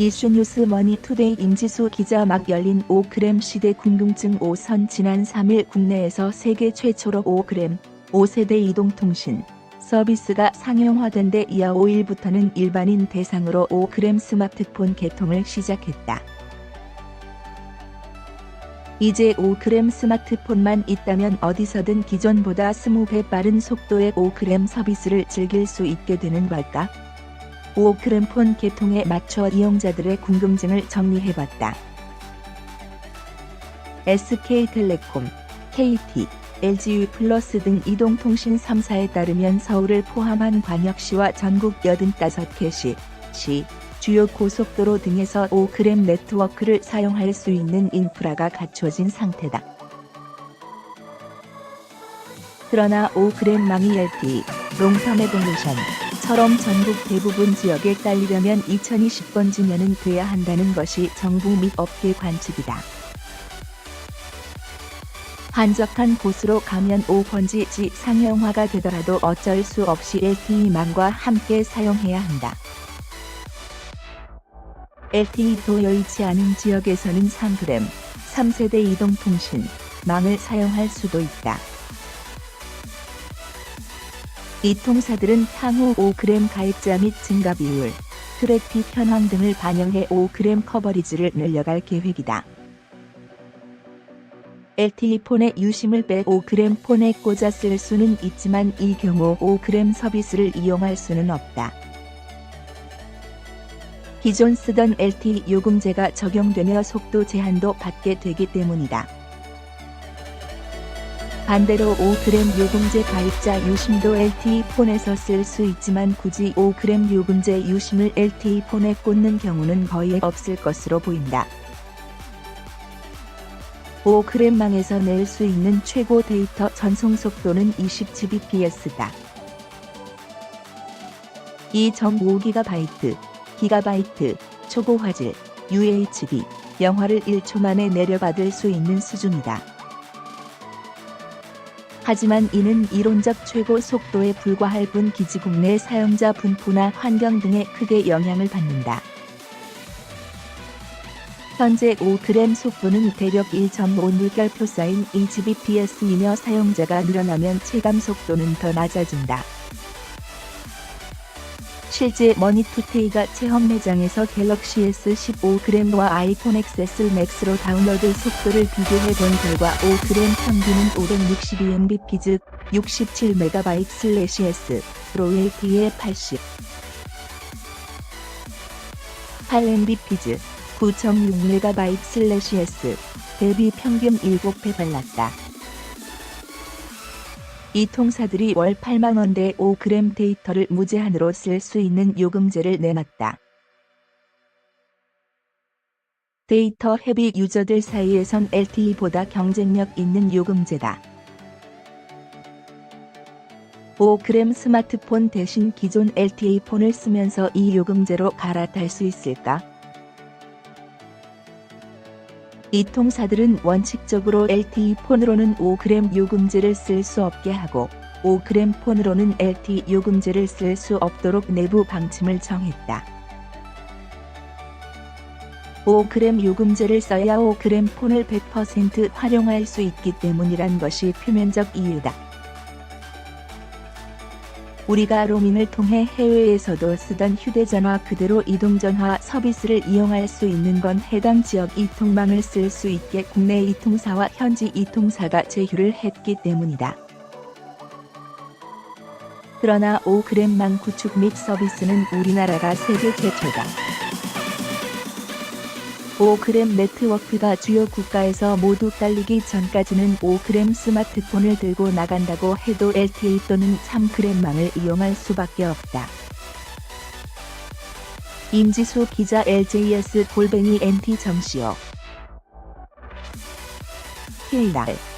이슈뉴스 머니투데이 임지수 기자 막 열린 5g 시대 궁금증 5선 지난 3일 국내에서 세계 최초로 5g 5세대 이동통신 서비스가 상용화된 데 이어 5일부터는 일반인 대상으로 5g 스마트폰 개통을 시작했다. 이제 5g 스마트폰만 있다면 어디서든 기존보다 20배 빠른 속도의 5g 서비스를 즐길 수 있게 되는 걸까? 5g 폰 개통에 맞춰 이용자들의 궁금증을 정리해봤다. SK텔레콤, KT, LGU 플러스 등 이동통신 3사에 따르면 서울을 포함한 광역시와 전국 85개 시, 시, 주요 고속도로 등에서 5g 네트워크를 사용할 수 있는 인프라가 갖춰진 상태다. 그러나 5g망이 LTE, 롱텀 에볼루션 처럼 전국 대부분 지역에 깔리려면 2020번 지면은 돼야 한다는 것이 정부 및 업계 관측이다. 한적한 곳으로 가면 5번지지 상용화가 되더라도 어쩔 수 없이 LTE망과 함께 사용해야 한다. LTE도 여의치 않은 지역에서는 3g, 3세대 이동통신, 망을 사용할 수도 있다. 이 통사들은 향후 5g 가입자 및 증가 비율, 트래픽 현황 등을 반영해 5g 커버리지를 늘려갈 계획이다. LTE 폰의 유심을 빼 5g 폰에 꽂아 쓸 수는 있지만 이 경우 5g 서비스를 이용할 수는 없다. 기존 쓰던 LTE 요금제가 적용되며 속도 제한도 받게 되기 때문이다. 반대로 5g 요금제 가입자 유심도 LTE 폰에서 쓸 수 있지만 굳이 5g 요금제 유심을 LTE 폰에 꽂는 경우는 거의 없을 것으로 보인다. 5g망에서 낼 수 있는 최고 데이터 전송 속도는 20gbps다. 2.5GB, 기가바이트, 초고 화질, UHD, 영화를 1초 만에 내려받을 수 있는 수준이다. 하지만 이는 이론적 최고 속도에 불과할 뿐 기지국 내 사용자 분포나 환경 등에 크게 영향을 받는다. 현재 5g 속도는 대략 1.5 물결표 쌓인 2gbps이며 사용자가 늘어나면 체감 속도는 더 낮아진다. 실제 머니투테이가 체험 매장에서 갤럭시 S15g과 아이폰 XS 맥스로 다운로드 속도를 비교해 본 결과 5g 평균은 562MB 즉 67MB/s, 로 LTE 80. 8MB/s, 9.6MB/s, 대비 평균 7배 발랐다. 이 통사들이 월 8만원대 5g 데이터를 무제한으로 쓸 수 있는 요금제를 내놨다. 데이터 헤비 유저들 사이에선 LTE보다 경쟁력 있는 요금제다. 5g 스마트폰 대신 기존 LTE 폰을 쓰면서 이 요금제로 갈아탈 수 있을까? 이 통사들은 원칙적으로 LTE 폰으로는 5g 요금제를 쓸 수 없게 하고 5g 폰으로는 LTE 요금제를 쓸 수 없도록 내부 방침을 정했다. 5g 요금제를 써야 5g 폰을 100% 활용할 수 있기 때문이란 것이 표면적 이유다. 우리가 로밍을 통해 해외에서도 쓰던 휴대전화 그대로 이동전화 서비스를 이용할 수 있는 건 해당 지역 이통망을 쓸 수 있게 국내 이통사와 현지 이통사가 제휴를 했기 때문이다. 그러나 5g망 구축 및 서비스는 우리나라가 세계 최초다. 5g 네트워크가 주요 국가에서 모두 깔리기 전까지는 5g 스마트폰을 들고 나간다고 해도 LTE 또는 3g망을 이용할 수밖에 없다. 임지수 기자 LJS 골뱅이 NT 정시호 KR